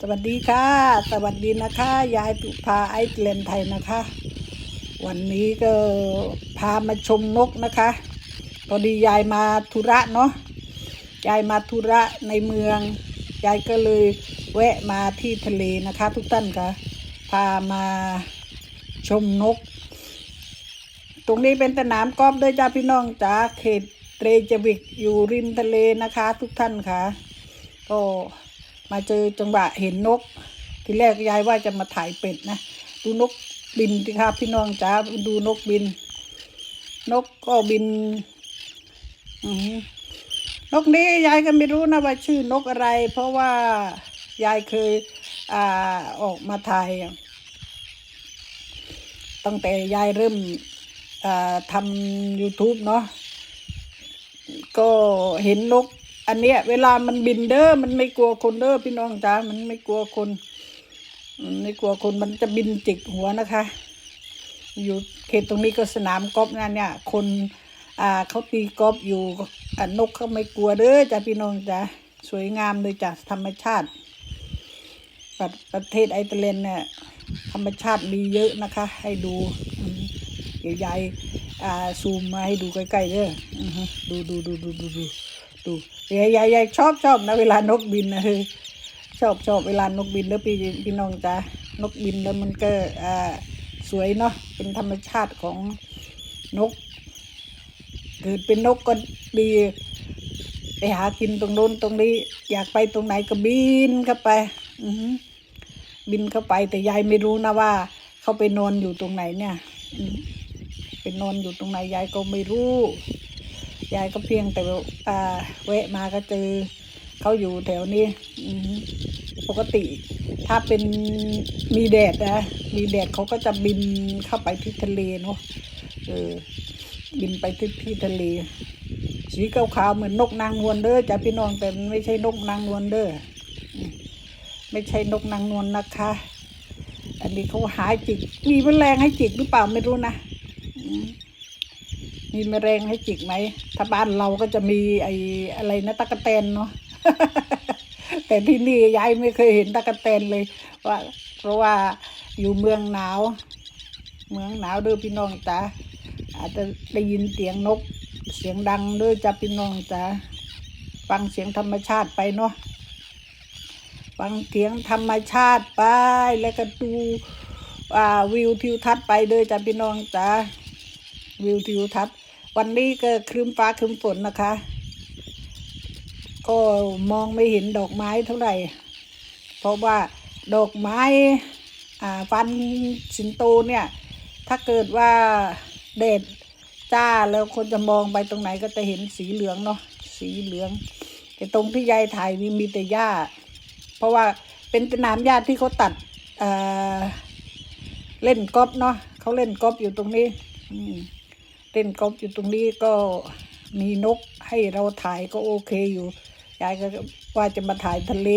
สวัสดีค่ะ สวัสดีนะคะ ยายตุพาไอซ์เลนไทยนะคะ วันนี้ก็พามาชมนกนะคะพอดียายมาธุระเนาะยายมาธุระในเมือง ยายก็เลยแวะมาที่ทะเลนะคะ ทุกท่านค่ะ พามาชมนก ตรงนี้เป็นสนามกอล์ฟด้วยจ้าพี่น้องจ้าเขตเตรจวิกอยู่ริมทะเลนะคะ ทุกท่านค่ะก็ มาเจอจังหวะเห็นนก ทีแรกยายว่าจะมาถ่ายเป็ดนะดูนกบินสิครับพี่น้องจ้าดูนกบิน นกก็บินนกนี้ยายก็ไม่รู้นะว่าชื่อนกอะไร เพราะว่ายายเคยอ่าออกมาถ่ายตั้งแต่ยายเริ่มทำ YouTube เนาะก็เห็นนก อันเนี้ย เวลามันบินเด้อมันไม่กลัวคนเด้อพี่น้องจ้ามันไม่กลัวคนมันไม่กลัวคนมันจะบินจิกหัวนะคะ อยู่เขตตรงนี้ก็สนามกอล์ฟนั่นเนี่ย คนอ่าเขาตีกอล์ฟอยู่อ่านกเขาไม่กลัวเด้อจ้าพี่น้องจ้าสวยงามเลยจ้ะธรรมชาติประประเทศไอร์แลนด์เนี่ยธรรมชาติมีเยอะนะคะ ให้ดูเดี๋ยวยายอ่าซูมมาให้ดูใกล้ๆเด้อดูดูดูดูดูดู ดูยายยายยายชอบชอบนะเวลานกบินนะเฮ้ยชอบชอบเวลานกบินแล้วพี่พี่น้องจ้านกบินแล้วมันก็อ่าสวยเนาะเป็นธรรมชาติของนก เกิดเป็นนกก็ดีไปหากินตรงโน้นตรงนี้ อยากไปตรงไหนก็บินเข้าไป อือหือบินเข้าไป แต่ยายไม่รู้นะว่า เขาไปนอนอยู่ตรงไหนเนี่ยอืมไปนอนอยู่ตรงไหนยายก็ไม่รู้ ยายก็เพียงแต่ว่าอ่าแวะมาก็เจอเขาอยู่แถวนี้ปกติ ถ้าเป็นมีแดดนะมีแดดเขาก็จะบินเข้าไปที่ทะเลเนาะเออบินไปที่ที่ทะเล สีขาวๆเหมือนนกนางนวลเด้อจ้ะพี่น้องแต่มันไม่ใช่นกนางนวลเด้อไม่ใช่นกนางนวลนะคะ อันนี้เขาหายจิก มีแมลงให้จิกหรือเปล่าไม่รู้นะอื มมีแมลงให้จิกไหม ถ้าบ้านเราก็จะมีไอ้อะไรนะตะกะแตนเนาะ แต่ที่นี่ยายไม่เคยเห็นตะกะแตนเลยว่าเพราะว่าอยู่เมืองหนาว เมืองหนาวเด้อพี่น้องจ้าอาจจะได้ยินเสียงนก เสียงดังเด้อจ้าพี่น้องจ้าฟังเสียงธรรมชาติไปเนาะฟังเสียงธรรมชาติไป แล้วก็ดูวิวทิวทัศน์ไปเด้อจ้าพี่น้องจ้าวิวทิวทัศน์ วันนี้ก็ครึ้มฟ้าครึ้มฝนนะคะ ก็มองไม่เห็นดอกไม้เท่าไหร่ เพราะว่าดอกไม้ฟันสิงโตเนี่ย ถ้าเกิดว่าแดดจ้าแล้วคนจะมองไปตรงไหนก็จะเห็นสีเหลืองเนาะสีเหลือง แต่ตรงที่ยายถ่ายนี่มีแต่หญ้า เพราะว่าเป็นสนามหญ้าที่เขาตัดเเล่นกอล์ฟเนาะเขาเล่นกอล์ฟอยู่ตรงนี้ อืม เล่นกอล์ฟอยู่ตรงนี้ก็มีนกให้เราถ่ายก็โอเคอยู่ยายก็ว่าจะมาถ่ายทะเล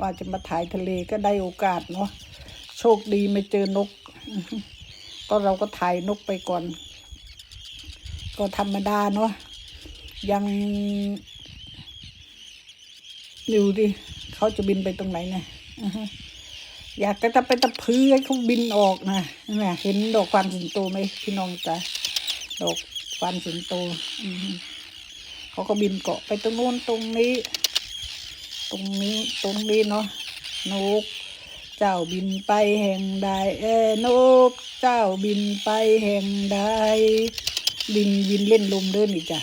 ว่าจะมาถ่ายทะเลก็ได้โอกาสเนาะโชคดีไม่เจอนก ก็เราก็ถ่ายนกไปก่อน ก็ธรรมดาเนาะยังดูดิเขาจะบินไปตรงไหนเนี่ย อยากจะไปตะพื้ให้เขาบินออกนะนี่เห็นดอกฟันสิงโตไหมพี่น้องจ้ะดอกฟันสิงโตเขาก็บินเกาะไปตรงโน้นตรงนี้ ตรงนี้ตรงนี้เนาะนก เจ้าบินไปแห่งใดเอ้นก เจ้าบินไปแห่งใดบินบินเล่นลมเดินอีกจ้ะ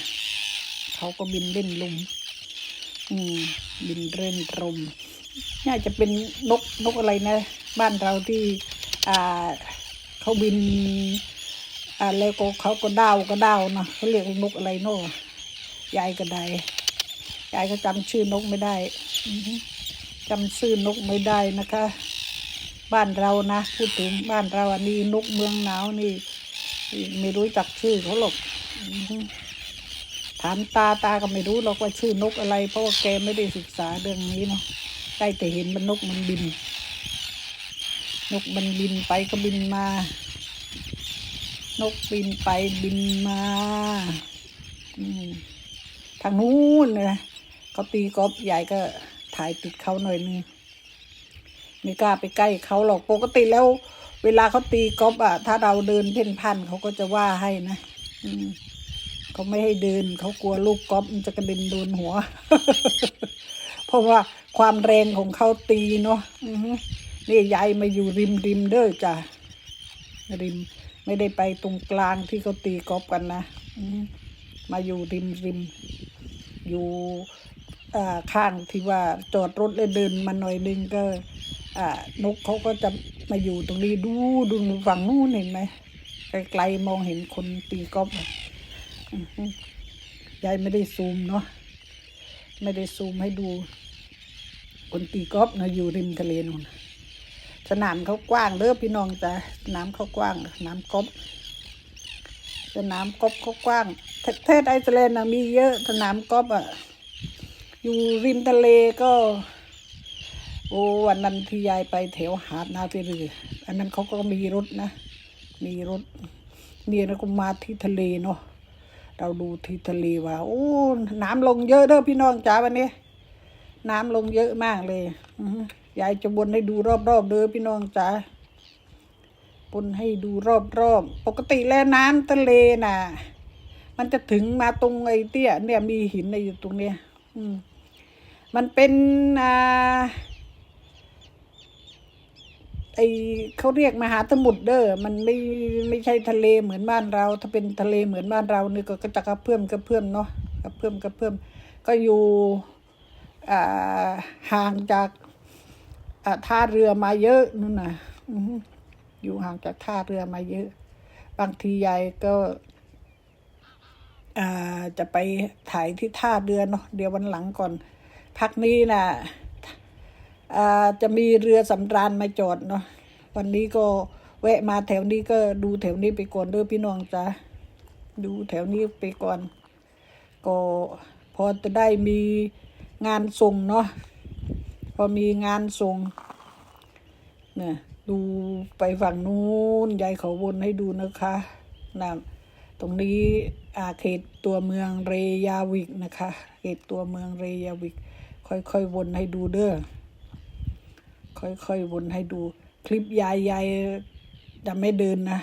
เขาก็บินเล่นลมอืมบินเล่นลม น่าจะเป็นนกนกอะไรนะ บ้านเราที่อ่าเขาบินอ่าแล้วก็เขาก็ดาวก็ดาวเนาะเขาเรียกนกอะไรเนาะยายก็ได้ยายก็จำชื่อนกไม่ได้จำชื่อนกไม่ได้นะคะ บ้านเรานะพูดถึงบ้านเราอันนี้นกเมืองหนาวนี่ ไม่รู้จักชื่อเขาหรอกถามตาตาก็ไม่รู้หรอกว่าชื่อนกอะไร เพราะว่าแกไม่ได้ศึกษาเรื่องนี้เนาะ ได้แต่เห็นมันนกมันบิน นกมันบินไปก็บินมา นกบินไปบินมาทางนู้นเนะเขาตีกอล์ฟใหญ่ก็ถ่ายติดเขาหน่อยนึงไม่กล้าไปใกล้เขาหรอกปกติแล้ว เวลาเขาตีกอล์ฟอะถ้าเราเดินเพ่นพ่านเขาก็จะว่าให้นะอืมเขาไม่ให้เดินเขากลัวลูกกอล์ฟมันจะกระเด็นโดนหัว ราะว่าความแรงของเขาตีเนาะนี่ยายมาอยู่ริมริมเด้อจ้ะริม ไม่ได้ไปตรงกลางที่เขาตีกอล์ฟกันนะมาอยู่ริมริม อยู่ข้างที่ว่าจอดรถแล้วเดินมาหน่อยนึงก็อ่านกเขาก็จะมาอยู่ตรงนี้ดูดูฝั่งนู้นเห็นไหมไกลๆมองเห็นคนตีกอล์ฟยายไม่ได้ซูมเนาะไม่ได้ซูมให้ดู คนตีกอล์ฟนะอยู่ริมทะเลนู่นสนามเขากว้างเด้อพี่น้องจ้ะสนามเขากว้างนามกอล์ฟสนามกอล์ฟเขากว้างประเทศไอซ์แลนด์นะมีเยอะสนามกอล์ฟอะอยู่ริมทะเลก็ โอ้วันนั้นที่ยายไปแถวหาดนาเรืออันนั้นเขาก็มีรถนะ มีรถเนี่ยแล้วก็มาที่ทะเลเนาะเราดูที่ทะเลว่า โอ้ น้ำลงเยอะเด้อพี่น้องจ๋าวันนี้ น้ำลงเยอะมากเลยยายจะบนให้ดูรอบๆเด้อพี่น้องจ๋าบนให้ดูรอบๆ ปกติแล้วน้ำทะเลน่ะ มันจะถึงมาตรงไอ้เตี้ยเนี่ยมีหินอะไรอยู่ตรงเนี้ย อืม มันเป็นอ่าไอเขาเรียกมหาสมุทรเด้อ มันไม่ไม่ใช่ทะเลเหมือนบ้านเรา ถ้าเป็นทะเลเหมือนบ้านเรานี่ก็จะกระเพื่อมกระเพื่อมเนาะกระเพื่อมกระเพื่อมก็อยู่ ห่างจากท่าเรือมาเยอะนู่นน่ะอยู่ห่างจากท่าเรือมาเยอะ บางทียายก็จะไปถ่ายที่ท่าเรือเนาะเดี๋ยววันหลังก่อน พักนี้นะ่ะจะมีเรือสำราญมาจอดเนาะวันนี้ก็แวะมาแถวนี้ก็ดูแถวนี้ไปก่อนเด้อพี่น้องจ้ะดูแถวนี้ไปก่อน ก็พอจะได้มี งานส่งเนาะพอมีงานส่งเนี่ยดูไปฝั่งนู้นยายเขาวนให้ดูนะคะนะตรงนี้อาเขตตัวเมืองเรยาวิกนะคะ เขตตัวเมืองเรยาวิก ค่อยๆวนให้ดูเด้อค่อยๆวนให้ดู คลิปยายยายจะไม่เดินนะ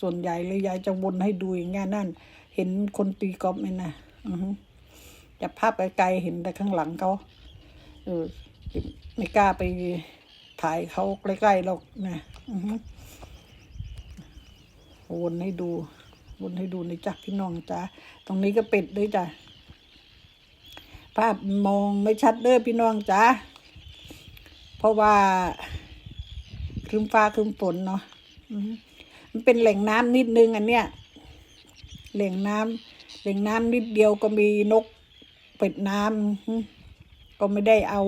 ส่วนใหญ่เลยยายจะวนให้ดูอย่างงี้นั่น เห็นคนตีกอล์ฟไหมนะอือ จะภาพไกลๆเห็นแต่ข้างหลังเขาเออไม่กล้าไปถ่ายเขาใกล้ๆหรอกนะวนให้ดูวนให้ดูในจักพี่น้องจ้าตรงนี้ก็เป็ดด้วยจ้ะภาพมองไม่ชัดเด้อพี่น้องจ้าเพราะว่าครึมฟ้าครึมฝนเนาะมันเป็นแหล่งน้ำนิดนึงอันเนี้ยแหล่งน้ำแหล่งน้ำนิดเดียวก็มีนก เป็ดน้ำก็ไม่ได้เอา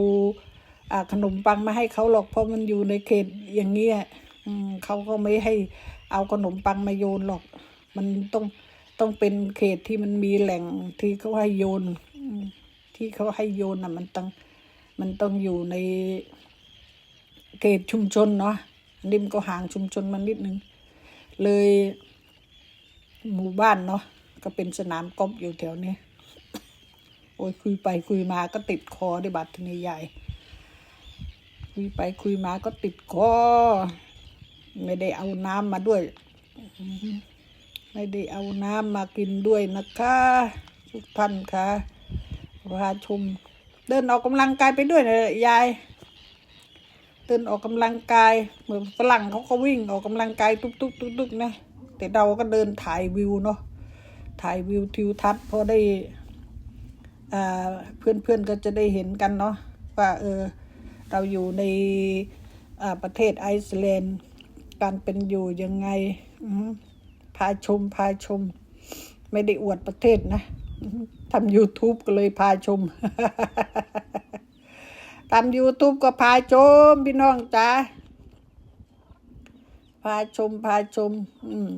อขนมปังมาให้เขาหรอกเพราะมันอยู่ในเขตอย่างเงี้ยเขาก็ไม่ให้เอาขนมปังมาโยนหรอก มันต้องต้องเป็นเขตที่มันมีแหล่งที่เขาให้โยนที่เขาให้โยนน่ะ มันต้องมันต้องอยู่ในเขตชุมชนเนาะนนี้มันก็ห่างชุมชนมันนิดนึง เลยหมู่บ้านเนาะก็เป็นสนามกอล์ฟอยู่แถวนี้ โอ้ยคุยไปคุยมาก็ติดคอได้บัตรนี้ใหญ่ คุยไปคุยมาก็ติดคอ ไม่ได้เอาน้ำมาด้วย ไม่ได้เอาน้ำมากินด้วยนะคะทุกท่านค่ะพาชม เดินออกกำลังกายไปด้วยนะยายเดินออกกำลังกายเหมือนฝรั่งเขาก็วิ่งออกกำลังกายตุ๊กตุ๊กตุ๊กตุ๊กนะแต่เราก็เดินถ่ายวิวเนาะถ่ายวิวทิวทัศน์พอได้ เพื่อนเพื่อนๆก็จะได้เห็นกันเนาะว่าเออเราอยู่ในประเทศไอซ์แลนด์ การเป็นอยู่ยังไงพาชมพาชม ไม่ได้อวดประเทศนะทำ YouTube ก็เลยพาชมทำ YouTube ก็พาชม พี่น้องจ้าพาชมพาชม อืม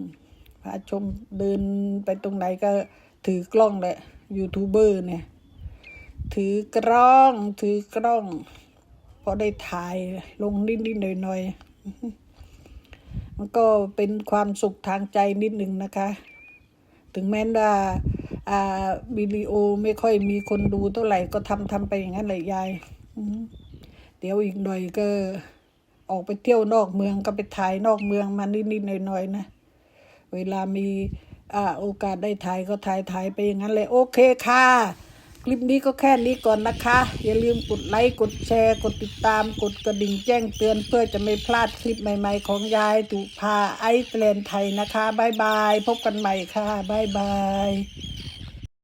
พาชมเดินไปตรงไหนก็ถือกล้องแหละยูทูบเบอร์เนี่ย ถือกล้อง ถือกล้องพอได้ถ่ายลงนิดๆหน่อยๆมันก็เป็นความสุขทางใจนิดหนึ่งนะคะ ถึงแม้ว่าอ่าวิดีโอไม่ค่อยมีคนดูเท่าไหร่ก็ทำทำไปอย่างนั้นเลยยายเดี๋ยวอีกหน่อยก็ออกไปเที่ยวนอกเมืองก็ไปถ่ายนอกเมืองมานิดๆหน่อยๆนะเวลามีอ่าโอกาสได้ถ่ายก็ถ่ายถ่ายไปอย่างนั้นเลยโอเคค่ะ คลิปนี้ก็แค่นี้ก่อนนะคะ อย่าลืมกดไลค์กดแชร์กดติดตาม กดกระดิ่งแจ้งเตือนเพื่อจะไม่พลาดคลิปใหม่ๆ ของยายตุพาไอซ์แลนด์ไทยนะคะบายบาย พบกันใหม่ค่ะบายบาย